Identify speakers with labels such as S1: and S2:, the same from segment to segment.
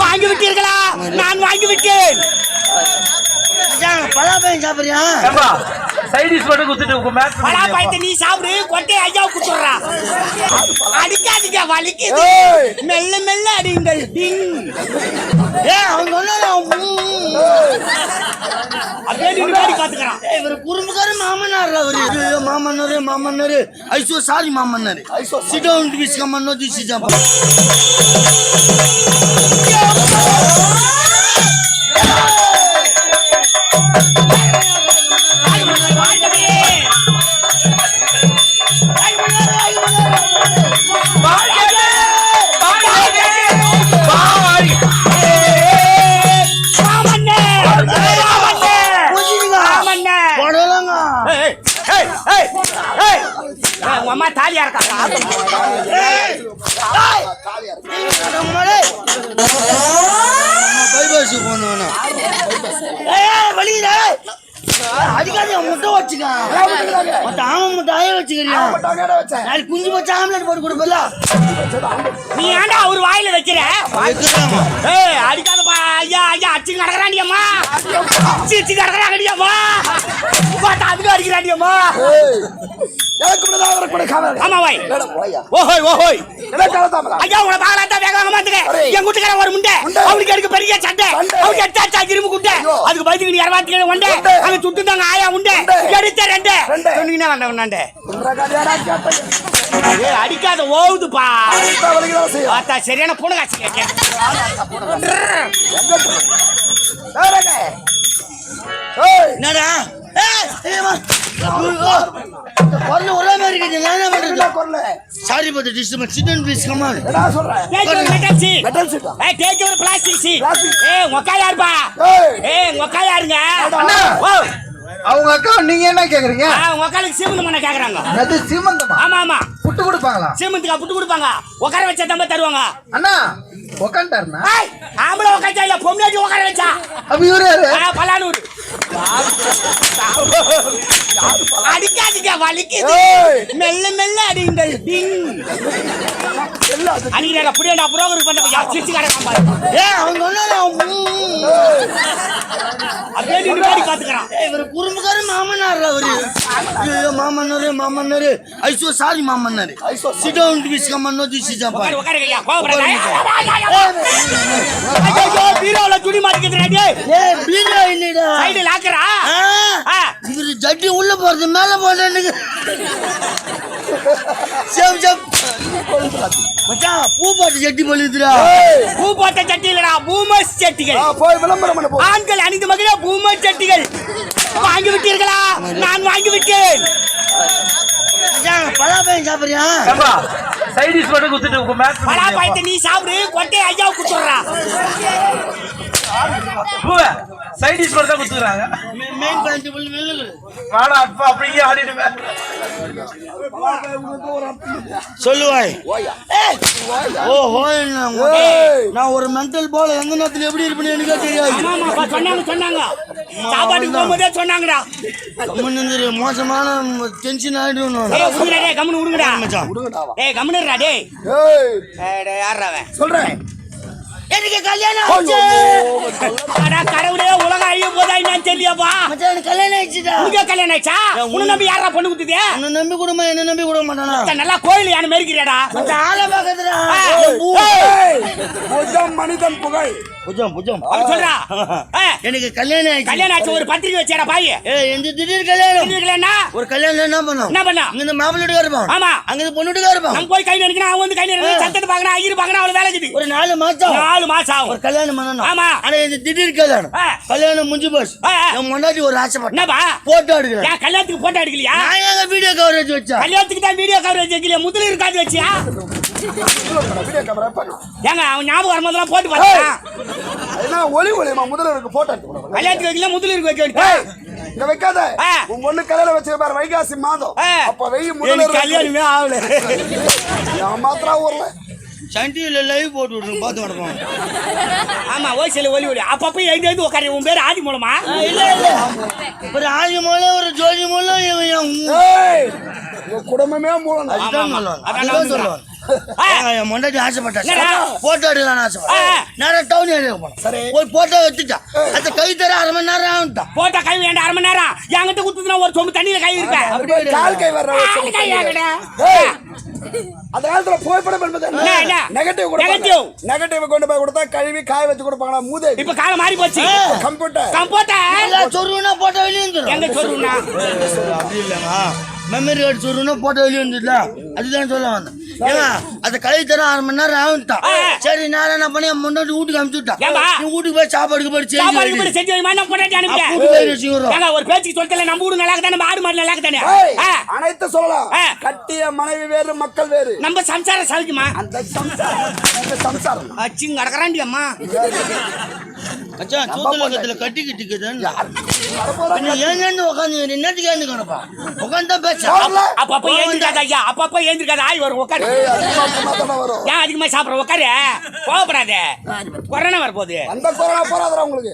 S1: வாங்கி விட்டீர்களா நான் வாங்கி விட்டேன்
S2: பலாப்பழம் சாப்பிடுறியா?
S3: சைடிஸ் மட்டும் குத்துட்டு மேட்ச்
S1: பலா பழத்தை நீ சாப்பிடு கொட்டை ஐயா குத்துறா அடிக்காதீங்க வலிக்குது. மெல்ல மெல்ல அடிங்கள் டிங்.
S2: ஏ அவன் சொன்னா
S1: அப்படியே வேடி பாத்துக்கிறான்
S2: இவர் குறும்புக்கார மாமனார் அவரு. ஐயோ, மாமன்னாரு மாமன்னாரு ஐசோ sorry மாமன்னாரு sit down please come no this is
S1: உன் அம்மா தாலியா இருக்கா?
S2: பைபாஸ் போனவனா ஏய். அடிக்காத முட்டை வச்சுக்க. மத்த ஆம முட்டை ஆய வச்சுக்கிறியா? நாளைக்கு குஞ்சு வச்சு ஆம்லெட் போட்டு கொடுப்பல
S1: நீ ஏன்டா அவர் வாயில வைக்கிற? ஏய் அடிக்காதப்பா ஐயா ஐயா அடிச்சு கிடக்குறாண்டி அம்மா சிரிச்சு கிடக்குறாங்கடி அம்மா பார்த்தா அதுக்கு ஆமா வாய். ஓஹோய் ஓஹோய். ஐயா உங்களை பாக்கலாத்தா வேக வேகமா வந்துங்க என் கூட்டுக்கார ஒரு முண்டை. அவனுக்கு பெரிய சண்டை. அவனுக்கு எடுத்தாச்சா இரும்பு குண்டை. அதுக்கு பயத்துக்கு நீ இரவாத்தி ஏழு உண்டை. அங்க சுட்டு தாங்க ஆயா உண்டை. எடுத்த ரெண்டு. சொன்னீங்கன்னா உண்டாண்டே ஏய் அடிக்காத ஓவுதுப்பா. பார்த்தா சரியான பூனை காட்சி? கேட்க
S2: என்னடா? குரல் ஒரே மாதிரி இருக்குது. நான் என்ன பண்றது? Sorry for the
S1: ஏய், யாருப்பா? ஏய், ஓ,
S4: அவங்க அக்கா நீங்க என்ன கேக்குறீங்க
S1: ஆ, அக்காளுக்கு சீமந்தம் பண்ண கேக்குறாங்க.
S4: அது சீமந்தமா
S1: ஆமா, ஆமா.
S4: புட்டு கொடுப்பாங்களா
S1: சீமந்தத்துக்கு புட்டு கொடுப்பாங்க. உட்கார வச்சா தம்ப தருவாங்க.
S4: அண்ணா உக்காண்டாருண்ணா
S1: ஆம்பளை உட்கார்ந்தா இல்ல, பொம்பளையாட்டி உட்கார வச்சா.
S4: அப்ப இவரு
S1: பலானூர். அடிக்காதீங்க வலிக்குது. மெல்ல மெல்ல அடிங்கள் டிங். அடிக்கிறா புரியடா புரோகருக்கு பண்ண பையா சிரிச்சு கடை
S2: ஏய், அவன் சொன்னா ம்.
S1: அப்படியே நின்று பாத்துக்கிறான்.
S2: இவர் குறும்புக்கார மாமனார் அவரு. ஐயோ, மாமன்னாரு மாமன்னாரு ஐசோ sorry மாமன்னாரு sit down please come no this is
S1: உட்காரு உட்காரு ஐயா கோபப்படாத ஐயோ பீரோல துணி மாட்டிக்கிட்டு
S2: ஏய் பீரோ இல்லடா
S1: சைடு லாக்கரா.
S2: இவரு ஜட்டி உள்ள போறது மேல போடுறேன்னு சேம் சேம் மச்சான் பூ போட்டு ஜட்டி பழுதுடா
S1: பூ போட்ட சட்டி இல்லடா பூமஸ் சட்டிகள்.
S4: போய் விளம்பரம் பண்ண போ.
S1: ஆண்கள் அணிந்து மகிழ பூமஸ் சட்டிகள். வாங்கி விட்டீர்களா? நான் வாங்கி விட்டேன்.
S2: மச்சான் பலாப்பழம் சாப்பிடுறியா?
S3: ஏம்பா சைடிஸ் மட்டும் குத்துட்டு மேட்ச்
S1: நீ சாப்பிடு கொட்டை ஐயா குத்துறா
S3: சைடிஸ் மட்டும் தான் குத்துறாங்க
S2: மெயின் பாயிண்ட் விழுது
S3: வாடா அப்பா அப்படியே ஆடிடுவேன்
S2: சொல்லுவாய் ஓ ஹோய் நான் ஒரு மென்டல் போல எந்த நேரத்துல எப்படி இருப்பேன்னு எனக்கே தெரியாது.
S1: சொன்னாங்க சொன்னாங்க. சாப்பாட்டுக்கு போகும்போதே சொன்னாங்கடா.
S2: கம்முன்னு. மோசமான டென்ஷன் ஆயிடும் நான்.
S1: ஏய் உடுங்கடா டேய் கம்முனு உடுங்கடா
S2: மச்சான்.
S1: ஏய் கம்முனுடா டேய். யாரா அவன்?
S4: சொல்றேன்.
S2: எனக்கு கல்யாணம் ஆச்சு?
S1: அடா கடவுளே உலகம் அழிய போதா என்னன்னு தெரியலையாப்பா
S2: மச்சான் எனக்கு கல்யாணம் ஆயிடுச்சுடா.
S1: உனக்கே கல்யாணம் ஆயிடுச்சா? உன்னை நம்பி யாரா பொண்ணு குத்துதே?
S2: உன்னை நம்பி கொடுமா என்ன நம்பி கொடுக்க மாட்டானா?
S1: நல்லா கோயில் யானை மெரிக்கிறடா
S2: மச்சான் ஆளை பார்க்கறதுடா.
S4: புஜம் மனிதன் புகழ்.
S2: புஜம் புஜம்.
S1: அவன் சொல்றா
S2: எனக்கு கல்யாணம் ஆயிடுச்சு.
S1: கல்யாணம் ஆச்சு ஒரு பத்திரிக்கை வச்சேடா பாய்.
S2: ஏய் எந்த திடீர் கல்யாணம்?
S1: என்ன
S2: ஒரு கல்யாணம் என்ன பண்ணும்?
S1: என்ன பண்ணா
S2: அங்க இந்த மாப்பிள்ளை வீட்டுக்கார இருப்பான்
S1: ஆமா.
S2: அங்க இந்த பொண்ணு வீட்டுக்கார இருப்பான்
S1: நம்ம போய் கை நினைக்கணும் அவன் வந்து கை நினைக்கணும் சத்தத்தை பாக்கணும் ஐயரு பாக்கணும் அவளை வேலை
S2: ஒரு நாலு மாசம்.
S1: நாலு மாசம் ஆகும்.
S2: ஒரு கல்யாணம் பண்ணணும்.
S1: ஆமா.
S2: ஆனா இந்த திடீர் கல்யாணம். கல்யாணம் முடிஞ்சு போச்சு. என் முன்னாடி ஒரு ஆசைப்பட்டேன்
S1: என்னப்பா?
S2: போட்டோ எடுக்கிறேன்.
S1: ஏன் கல்யாணத்துக்கு போட்டோ எடுக்கலையா?
S2: நான் ஏங்க வீடியோ கவரேஜ் வச்சா
S1: கல்யாணத்துக்கு தான் வீடியோ கவரேஜ் வைக்கலையா? முதல்ல இருக்காது வச்சியா? ஏங்க அவன் ஞாபகம் வரும்போதெல்லாம் போட்டு பார்த்தான்
S4: என்ன ஒளி ஒளிமா முதல்ல இருக்கு போட்டோ எடுத்து
S1: கல்யாணத்துக்கு வைக்கல முதல்ல இருக்கு வைக்க வேண்டியது
S4: இங்க வைக்காத. உன் பொண்ணு கல்யாணம் வச்சிருக்க பாரு வைகாசி மாதம். அப்ப வெயி முதல்ல
S1: எனக்கு கல்யாணமே ஆகல.
S4: நான் மாத்திரா ஊர்ல.
S2: சன் டிவில லைவ் போட்டு விட்டுருங்க பார்த்து கிடப்போம்.
S1: ஆமா ஓசில ஒலி ஒலி அப்பப்ப எழுந்து எழுந்து உட்காரு. உன் பேர் ஆதி மூலமா?
S2: இல்ல இல்ல. ஒரு ஆதி மூலம் ஒரு ஜோதி மூலம் இவன்
S4: குடும்பமே மூலம்.
S1: அதான்
S2: அதுதான் என் முன்னாடி ஆசைப்பட்டா
S1: என்னடா?
S2: போட்டோ எடுக்கலாம்னு ஆசைப்பட்டேன். நேரம் டவுன் ஏரியா போனோம்
S4: சரி.
S2: ஒரு போட்டோ எடுத்துட்டான் அந்த கை தர அரை மணி நேரம் ஆகும்ட்டான்
S1: போட்டா கை வேண்டாம் அரை மணி நேரம். என்கிட்ட குத்துனா ஒரு சொம்பு தண்ணியில கை இருக்க?
S2: அப்படியே
S4: கால் கை வர்ற
S1: கால் கை
S4: அந்த காலத்துல புகைப்படம் என்பது? Negative
S1: Negative.
S4: நெகட்டிவ் கொண்டு போய் கொடுத்தா கழுவி காய வச்சு கொடுப்பாங்களா? மூதே
S1: இப்ப காலம் மாறி போச்சு.
S4: கம்ப்யூட்டர்
S1: கம்போட்டர்
S2: இல்ல, சொருவுனா போட்டோ வெளியே
S1: எங்க சொல்லுனா
S2: அப்படி இல்லைங்க மெமரி கார்டு சொருவுனா போட்டோ வெளியே வந்துடல அதுதான் சொல்ல வந்தேன். ஏங்க அந்த கை தர அரை மணி நேரம் ஆகும்ட்டான். சரி நான் என்ன பண்ணி முன்னாடி வீட்டுக்கு அனுப்பிச்சு விட்டான்
S1: ஏம்பா?
S2: நீ வீட்டுக்கு போய் சாப்பாடுக்கு போய்
S1: சாப்பாடு
S2: செஞ்சு
S1: கூட செஞ்சு வைமா நான் அனுப்பிட்டேன்
S2: போய்
S1: ஏங்க ஒரு பேச்சுக்கு சொல்லிட்டல நம்ம ஊரு நல்லா ஆடு மாடு நல்லா ஆ,
S4: அனைத்து சொல்லலாம். கட்டிய மனைவி வேறு மக்கள் வேறு.
S1: நம்ம சம்சாரம் சவிக்குமா
S4: அந்த சம்சாரம் அந்த சம்சாரம்.
S1: அச்சிங் கடக்கறாண்டி அம்மா.
S2: மச்சான் கட்டி கிட்டிக்குதுன்னு. பின்ன ஏன் ஏன் உட்காந்து என்னத்துக்கு ஏந்து கணப்பா உட்காந்து தான் பேச.
S1: அப்பப்ப ஏந்திருக்காத ஐயா. அப்பப்ப ஏந்திருக்காத ஆய் வரும் உட்காரு ஏன் அதிகமா சாப்பிடுற? உட்காரு கோவப்படாத. கொரோனா வரப்போகுது.
S4: அந்த கொரோனா உங்களுக்கு.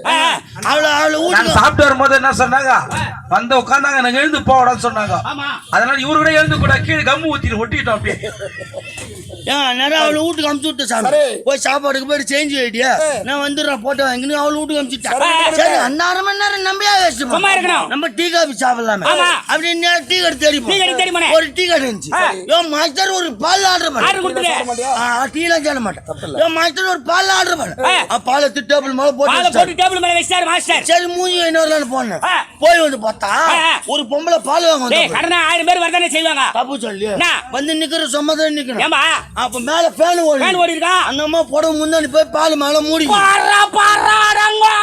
S2: அவளை அவளை வீட்டுக்கு
S3: சாப்பிட்டு வரும்போது என்ன சொன்னாங்க? வந்து உட்காந்தாங்க நாங்க எழுந்து போகடான்னு சொன்னாங்க.
S1: ஆமா.
S3: அதனால இவரு கூட எழுந்து கூட கீழே கம்மு ஊத்திட்டு ஒட்டிக்கிட்டோம் அப்படியே.
S2: நேரம் அவளை வீட்டுக்கு அமுச்சு விட்டு சாமி. போய் சாப்பாடுக்கு போய் சேஞ்ச் ஐடியா நான் வந்துடுறேன் போட்டோ வாங்கினு அவளை வீட்டுக்கு அமுச்சுட்டேன் சரி மணி நேரம் நம்பியா
S1: இருக்கணும்.
S2: நம்ம டீ காபி சாப்பிடலாமே.
S1: ஆமா.
S2: அப்படின்னு டீ கடை
S1: போனேன்.
S2: ஒரு டீ கடை இருந்துச்சு. யோ மாஸ்டர் ஒரு பால் ஆர்டர் பண்ண? டீலாம் சொல்ல மாட்டேன். யோ மாஸ்டர் ஒரு பால் ஆர்டர் பண்ண பால் எடுத்து டேபிள் மேல போட்டு
S1: பாலை
S2: வச்சிட்டாரு.
S1: போட்டு டேபிள் மேல வச்சிட்டாரு மாஸ்டர்
S2: சரி மூஞ்சி இன்னொரு போனேன். போய் வந்து பார்த்தா. ஒரு பொம்பளை பால் வாங்க
S1: கடனா ஆயிரம் பேர் வரதானே செய்வாங்க.
S2: தப்பு சொல்லி.
S1: என்ன?
S2: வந்து நிக்கிற சொம்மதான் நிக்கணும். அப்ப மேல ஃபேன் ஓடி.
S1: ஃபேன் ஓடி இருக்கா
S2: அந்த அம்மா புடவை முன்னாடி போய் பால் மேல மூடி.
S1: பாரா பாரா ரங்கா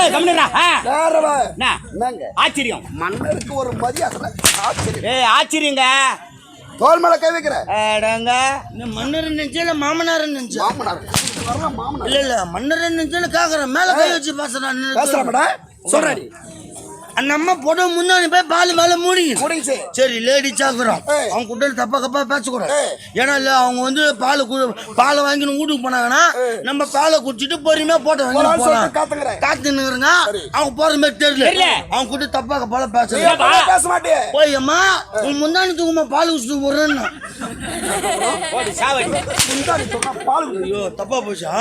S1: ஏய் கம்முடா
S4: வேறவா
S1: என்ன?
S4: என்னங்க?
S1: ஆச்சரியம்.
S4: மன்னருக்கு ஒரு மரியாதை. ஆச்சரியம்.
S1: ஏய் ஆச்சரியங்க.
S4: தோல் மேல கை வைக்கிற.
S1: ஏடங்க
S2: இந்த மன்னர் இல்ல மாமனார் நினைச்சா?
S4: மாமனார். வரலாம் மாமனார்.
S2: இல்ல இல்ல மன்னர் நினைச்சா கேக்குறேன் மேல கை வச்சு பேசுறான்
S4: பேசுறப்படா சொல்றடி
S2: அந்த அம்மா புடவை முன்னாடி போய் பால் மேல மூடி.
S4: முடிஞ்சு
S2: சரி. லேடி சாக்குறோம்
S4: ஏய்.
S2: அவங்க கூட தப்பா கப்பா பேசக்கூடாது. ஏன்னா இல்ல அவங்க வந்து பால் பாலை வாங்கின்னு வீட்டுக்கு போனாங்கன்னா நம்ம பாலை குடிச்சிட்டு பொறுமையா போட்ட வாங்கி போலாம். காத்துனுங்க அவங்க போற மாதிரி தெரியல. அவங்க கூட தப்பா கப்பால
S4: பேச
S2: போய் அம்மா உன் முந்தானி தூக்குமா பால் குடிச்சிட்டு போறேன்னு.
S4: பால்.
S2: ஐயோ தப்பா போச்சா?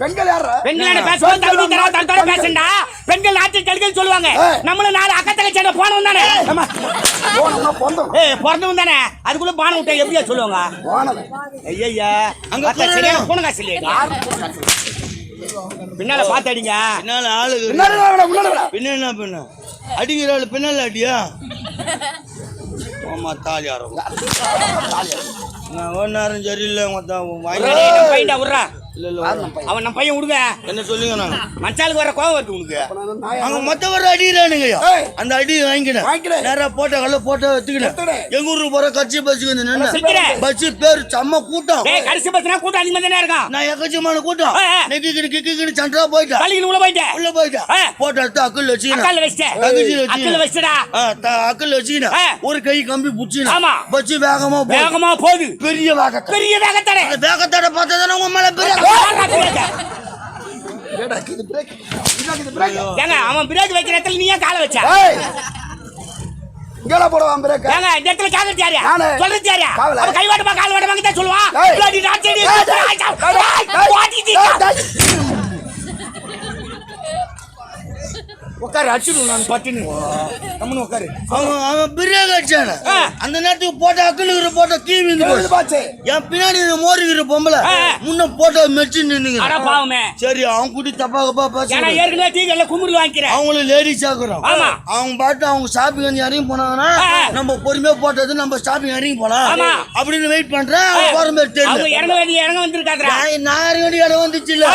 S4: பெண்கள் யாரா
S1: பெண்களோட பேசுவோம் தகுதி தரா தரத்தோட பேசண்டா? பெண்கள் நாட்டில் கெடுக்கல் சொல்லுவாங்க. நம்மளும் நாலு அக்கத்தங்க சேன போனவன் தானே? ஏய். பிறந்தவன் தானே? அதுக்குள்ள பானம் விட்டா எப்படியா சொல்லுவாங்க? ஐயா
S2: அங்க.
S1: சரியான பூனை காசு இல்லையா பின்னால பாத்து அடிங்க
S2: பின்னால. பின்ன அடிக்கிற ஆளு பின்னால அடியா? ஆமா தாலி ஆரம் நான் ஒரு நேரம் சரியில்லை வாங்கி
S1: விட்றா.
S2: இல்ல இல்ல
S1: அவன் நம்ம பையன் விடுங்க
S2: என்ன சொல்லுங்க
S1: மச்சாலுக்கு வர கோவம் உனக்கு.
S4: நான் நாயா-
S2: அங்க மொத்த வர அடிக்கிறானுங்கய்யா
S4: ஏய்.
S2: அந்த அடி வாங்கிக்கினேன். நேரா போட்டோ கல்ல போட்டோ எடுத்துக்கினேன். எங்க ஊருக்கு போற கட்சி பஸ்ஸுக்கு வந்து நின்று. பஸ் பேர் செம்ம கூட்டம்.
S1: கடைசி பத்தினா கூட்டம் அதிகமா தானே இருக்கான்
S2: நான் எக்கச்சமான கூட்டம். நெக்கிக்கிட்டு கிக்கிக்கிட்டு சண்டா போயிட்டேன்.
S1: கலிக்கு உள்ள போயிட்டேன்.
S2: உள்ள போயிட்டேன். போட்டோ எடுத்து அக்கல் வச்சுக்கினேன்.
S1: அக்கால வச்சிட்டேன். அக்கல வச்சிடா
S2: அக்கல் வச்சுக்கினேன்.
S1: ஏய்.
S2: ஒரு கை கம்பி புடிச்சினேன்
S1: ஆமா.
S2: பஸ் வேகமா.
S1: வேகமா போகுது.
S2: பெரிய வேகத்தை.
S1: பெரிய வேகத்தடை.
S2: வேகத்தோட பார்த்தா தானே உங்க மேல பெரிய
S1: ஏங்க அவன் பிரேக் வைக்கிற இடத்துல நீ ஏன் காலை வச்ச.
S4: இங்கெல்லாம் போடுவான் break.
S1: ஏங்க இந்த இடத்துல கேக்குறது யாரு
S4: நானு.
S1: சொல்றது யாரு?
S4: காவலா.
S1: அவன் கை வாட்டமா கால் வாட்டமா தான் சொல்லுவான்
S4: ஏய்.
S1: இல்லாட்டி நாச்சடி
S4: ஏய், டேய், டேய், டேய்,
S1: வாட்டிட்டு
S4: டேய், டேய்.
S1: உட்காரு அடிச்சிடும் நான் பட்டினு கம்முன்னு உட்காரு.
S2: அவன் அவன் பிரேக் அடிச்சானே. அந்த நேரத்துக்கு போட்ட அக்கலுக்கிற போட்ட கீ விந்து
S4: இது
S2: போச்சு. என் பின்னாடி மோருகிற பொம்பளை. முன்ன போட்டோ மெச்சு நின்னுங்க
S1: பாவமே.
S2: சரி அவன் கூட்டி தப்பா கப்பா
S1: ஏன்னா
S2: பேச
S1: ஏற்கனவே டீ கடையில குமுறல் வாங்கிக்கிறேன்.
S2: அவங்களும் லேடிஸ் ஆக்குறோம்
S1: ஆமா.
S2: அவங்க பாட்டு அவங்க ஷாப்பிங் வந்து இறங்கி போனாங்கன்னா. நம்ம பொறுமையா போட்டது நம்ம ஷாப்பிங் இறங்கி போலாம். அப்படின்னு வெயிட் பண்றேன். அவங்க போற மாதிரி
S1: அவங்க
S2: தெரியல
S1: இறங்க வேண்டிய இறங்க வந்திருக்காங்க
S2: நான் இறங்க வேண்டிய இடம் வந்துச்சு. இல்ல.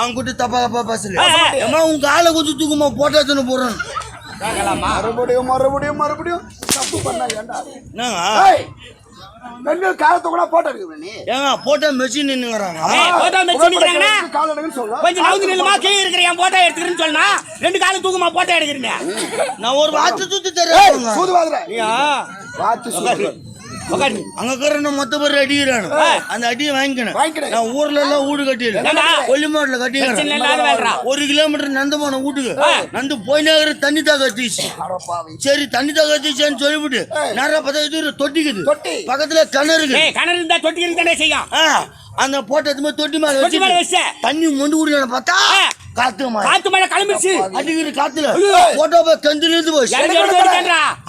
S2: அவங்க கூட்டி தப்பா கப்பா பேசல உங்க காலை குத்து தூக்குமா போட்டோன்னு போறேன்
S4: மறுபடியும் மறுபடியும் மறுபடியும். தப்பு பண்ண ஏய், பெண்கள் காலத்தை கூட போட்டோ எடுக்கிற நீ.
S2: ஏங்க போட்டோ மெஷின்?
S4: கால்.
S1: கொஞ்சம் நவுந்து நில்லுமா? கீழே இருக்கிற என் போட்டோ எடுத்துக்கிறேன்னு சொன்னா ரெண்டு காலம் தூக்கமா போட்டோ எடுக்கிறீங்க?
S2: நான் ஒரு வார்த்தை தூத்து
S4: வாத்து சூது.
S2: அங்க இருக்கிற மொத்த பேர் அடிக்கிறானு. அந்த அடியை வாங்கிக்கணும். நான் ஊர்ல எல்லாம் வீடு கட்டிடுறேன்? கொல்லிமாட்டில். கட்டிக்கிறேன் ஒரு கிலோமீட்டர் நந்து போன வீட்டுக்கு. நந்து போய் நேரம் தண்ணி தாக தீச்சு சரி தண்ணி தாக தீச்சேன்னு சொல்லிவிட்டு பார்த்தா இது தொட்டிக்குது
S4: தொட்டி.
S2: பக்கத்துல கிணறு
S1: கிணறு இருந்தா தொட்டிக்கிறது தானே செய்யும்
S2: ஆ அந்த போட்டது மாதிரி தொட்டி மேல
S1: தொட்டி
S2: வச்சு. தண்ணி மொண்டு குடிக்கணும் பார்த்தா. காத்து மழை.
S1: காத்து மழை கிளம்பிச்சு
S2: அடிக்கிற காத்துல. போட்டோ போய்.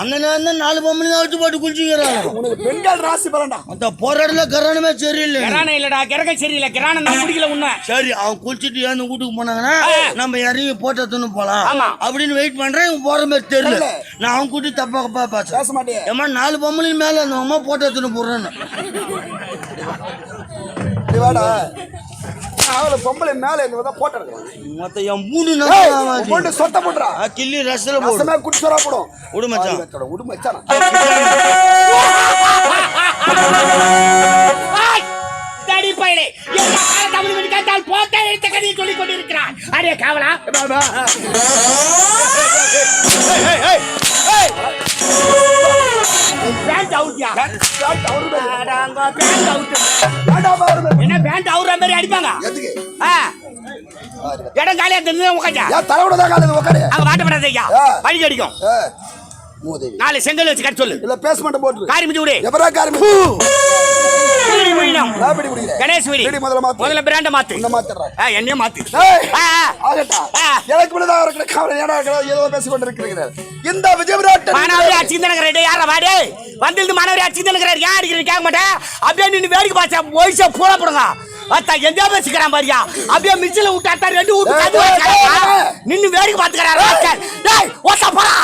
S2: அந்த நேரம் தான் நாலு பொம்பளை வச்சு போட்டு குளிச்சுக்கிறாங்க
S4: உனக்கு பெண்கள் ராசி பலன்டா.
S2: அந்த போராடல சரியில்லை.
S1: கிரானம் இல்லடா கிரகம் சரியில்லை. கிரானம் நான் குடிக்கல உண்மை.
S2: சரி அவன் குளிச்சுட்டு ஏன் வீட்டுக்கு போனாங்கன்னா. நம்ம இறங்கி போட்டோ துண்ணு போலாம். அப்படின்னு வெயிட் பண்றேன் இவன் போற மாதிரி தெரியல. நான் அவன் கூட்டி தப்பா தப்பா
S4: பேச.
S2: ஏமா நாலு பொம்பளையும் மேல அந்த அம்மா போட்டோ துண்ணு போடுறேன்னு
S4: அவளை பொம்பளை மேல இங்க வந்தா போட்டு
S2: மொத்த என் மூணு
S4: பொண்ணு சொத்த போட்டுறா.
S2: கிள்ளி ரசல போடு.
S4: ரசமே குடிச்சோரா போடும்.
S2: விடு மச்சான்.
S4: விடு மச்சான்!
S1: தடி பயலே. எல்லா கால தமிழ் மணி கேட்டால் போட்டா எடுத்த கதையை சொல்லிக் கொண்டிருக்கிறான். அரே காவலா. என்ன பேண்ட் அவுற மாதிரி அடிப்பாங்க? இடம் காலியா தெரிஞ்சு
S4: ஏன் தலையோட தான் காலையில் உட்காரு
S1: அங்க வாட்டப்படாத ஐயா. அடிக்கும் நாலு செங்கல் வச்சு கட்ட சொல்லு.
S4: இல்ல பேச மாட்டேன் போட்டு
S1: காரி மிதி விடு.
S4: எவரா காரணம்
S1: வீடு வீணம்.
S4: நான் பிடி பிடிக்கிறேன்
S1: கணேஷ் வீடு
S4: முதல்ல மாத்து.
S1: முதல்ல பிராண்ட மாத்து.
S4: இந்த மாத்திடுறேன்.
S1: ஆ, என்னைய மாத்து.
S4: ஆகட்டா. எனக்கு முன்னதாக இருக்கிற கவலை ஏடா இருக்கிற ஏதோ கொண்டிருக்கிறீர்கள் இந்த விஜய் விராட்
S1: மானவரி அடிச்சு தானே யாரா வாடு? வந்திருந்து மானவரி அடிச்சு தானே ஏன் அடிக்கிறேன் கேட்க மாட்டேன். அப்படியே நின்று வேடிக்கை பார்த்தா வயசா போட போடுங்க. அத்தா எந்த பேசிக்கிறான் பாரியா? அப்படியே மிச்சில விட்டாத்தா ரெண்டு விட்டு வேடிக்கை பார்த்துக்கிறாரு. டேய் ஓசா போடா.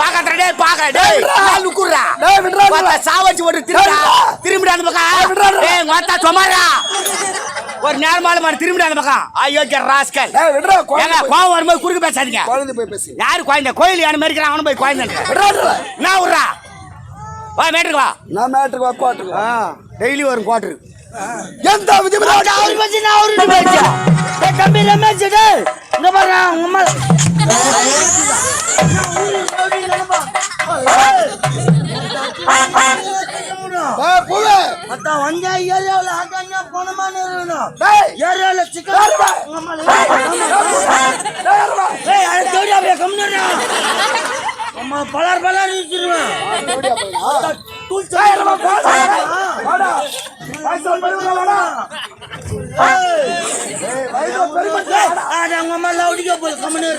S1: பாக்கற டேய் பாக்கற டேய். நான் லுக்குறா
S4: டேய், விட்றா.
S1: பார்த்தா சாவச்சு ஒரு திரும்பி
S4: டேய்,
S1: திரும்பிடா அந்த பக்கம். டேய் மாத்தா சுமாரா. ஒரு நேரமால மாதிரி திரும்பிடா அந்த பக்கம். ஐயோ ராஸ்கல்.
S4: ஏய், விட்றா,
S1: ஏங்க கோவம் வரும்போது குறுக்க பேசாதீங்க.
S4: குழந்தை போய் பேசி.
S1: யாரு குழந்தை? கோயில் யானை மாதிரி இருக்கிறான் அவனும் போய் குழந்தை
S4: விட்றா.
S1: நான் விட்றா வா மேட்டுக்கு வா.
S4: நான் மேட்டுக்கு வா கோட்டுக்கு
S1: டெய்லி வரும் குவாட்ரு
S2: பாரு. உங்க? உங்க அம்மா
S4: டேய், யாருடா?
S2: ஏய் அதை தேடி அப்படியே கம்முன்னு அம்மா பலார் பலார் வச்சிருவேன் அவங்க அம்மா லவுடிக்க போய் கம்முன்னு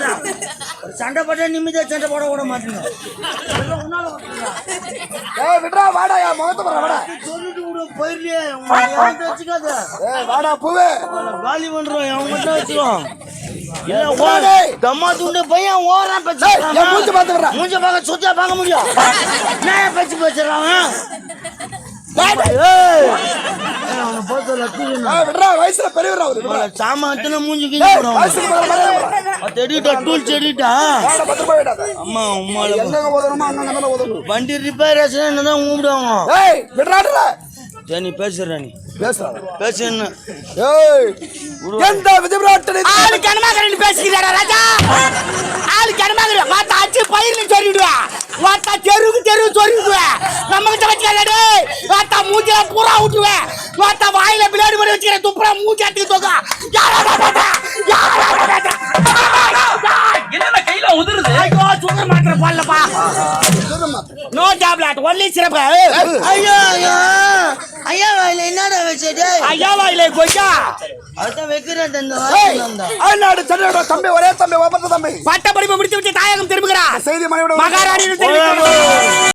S2: ஒரு சண்டை போட்டா நிம்மதியா சண்டை போட விட மாட்டீங்க.
S4: ஏய், விட்றா, வாடா, என் முகத்தை பாரு, வாடா.
S2: சொல்லிட்டு விட போயிடலையே உங்க வச்சுக்காத?
S4: ஏய், வாடா, பூவே.
S2: காலி பண்றோம். அவன் மட்டும் வச்சுக்கோ. தம்மா துண்டு பையன் ஓரா பேச்சு
S4: மூஞ்சி.
S2: மூஞ்ச பார்க்க சுத்தியா பார்க்க முடியும். நான் பேசுறான்?
S4: வயசுல பெரியவரா அவரு.
S2: சாமான் மூஞ்சி டூல் செடிட்டா. அம்மா. வண்டி ரிப்பேர் ஆச்சுன்னா என்னதான்
S4: விட்றாடுல.
S2: சரி நீ பேசுற நீ.
S4: பேசுறாங்க.
S2: பேசு என்ன
S4: ஏய், எந்த விஜய் விராட்டனை
S1: ஆளு கனமாகரன் பேசுகிறாரா ராஜா? ஆளு கனமாகரன் வாத்தா அச்சு பயிர்னு சொல்லிடுவேன் வாத்தா தெருவுக்கு தெருவு சொல்லிடுவேன் நம்ம கிட்ட வச்சுக்காதே மூஞ்சில பூரா வாத்தா வாயில பிளேடு பண்ணி வச்சுக்கிற துப்புரா மூஞ்சி அட்டி தோக்கா. யாரா பாத்தா யாரா
S3: என்னடா கையில உதிருது
S1: ஐயோ சுகர் மாத்திரை போடலப்பா. நோ டேப்லெட் ஒன்லி சிறப்பு.
S2: ஐயோ ஐயோ. ஐயா வாயில என்னடா வச்சுட்டு?
S1: ஐயா வாயில கொய்யா.
S2: அதான் வைக்கிறேன்
S4: அயல்நாடு சென்னையோட தம்பி ஒரே தம்பி ஒப்பந்த தம்பி.
S1: பட்ட படிப்பு முடித்து விட்டு தாயகம் திரும்புகிறார்
S4: செய்தி மனைவிட
S1: மகாராணி